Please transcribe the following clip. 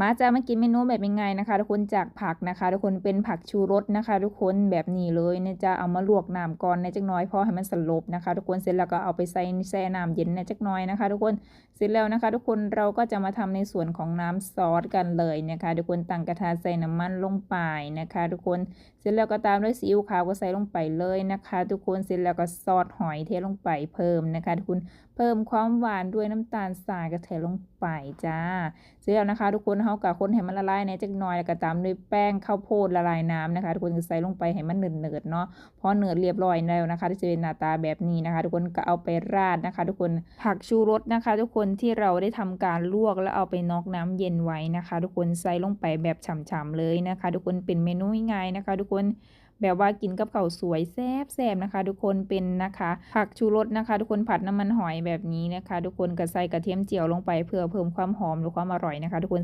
มาจะมากินเมนูแบบยังไงนะคะ ทุกคนจากผักนะคะ ทุกคนเป็นผักชูรสนะคะ ทุกคนแบบนี้เลยเนี่ยจะเอามาลวกน้ำก่อนในจักน้อยพอให้มันสลบนะคะ ทุกคนเสร็จแล้วก็เอาไปใส่แช่น้ำเย็นในจักน้อยนะคะ ทุกคนเสร็จแล้วนะคะ ทุกคนเราก็จะมาทำในส่วนของน้ำซอสกันเลยนะคะ ทุกคนตั้งกระทะใส่น้ำมันลงไปนะคะ ทุกคนเสร็จแล้วก็ตามด้วยซีอิ๊วขาวก็ใส่ลงไปเลยนะคะ ทุกคนเสร็จแล้วก็ซอสหอยเทลงไปเพิ่มนะคะ ทุกคนเพิ่มความหวานด้วยน้ำตาลทรายก็เทลงไปจ้า เสร็จแล้วนะคะ ทุกคนเฮากะคนให้มันละลายในจักหน่อยแล้วก็ตามด้วยแป้งข้าวโพดละลายน้ำนะคะ ทุกคนก็ใส่ลงไปให้มันเนืดๆเนาะพอเนืดเรียบร้อยแล้วนะคะที่จะเป็นหน้าตาแบบนี้นะคะ ทุกคนก็เอาไปราดนะคะ ทุกคนผักชูรสนะคะ ทุกคนที่เราได้ทำการลวกแล้วเอาไปนอกน้ำเย็นไว้นะคะ ทุกคนใส่ลงไปแบบฉ่ำๆเลยนะคะ ทุกคนเป็นเมนูง่ายๆนะคะ ทุกคนแบบว่ากินกับข้าวสวยแซ่บๆนะคะ ทุกคนเป็นนะคะผักชูรสนะคะ ทุกคนผัดน้ำมันหอยแบบนี้นะคะ ทุกคนก็ใส่กระเทียมเจียวลงไปเพื่อเพิ่มความหอมหรือความอร่อยนะคะ ทุกคน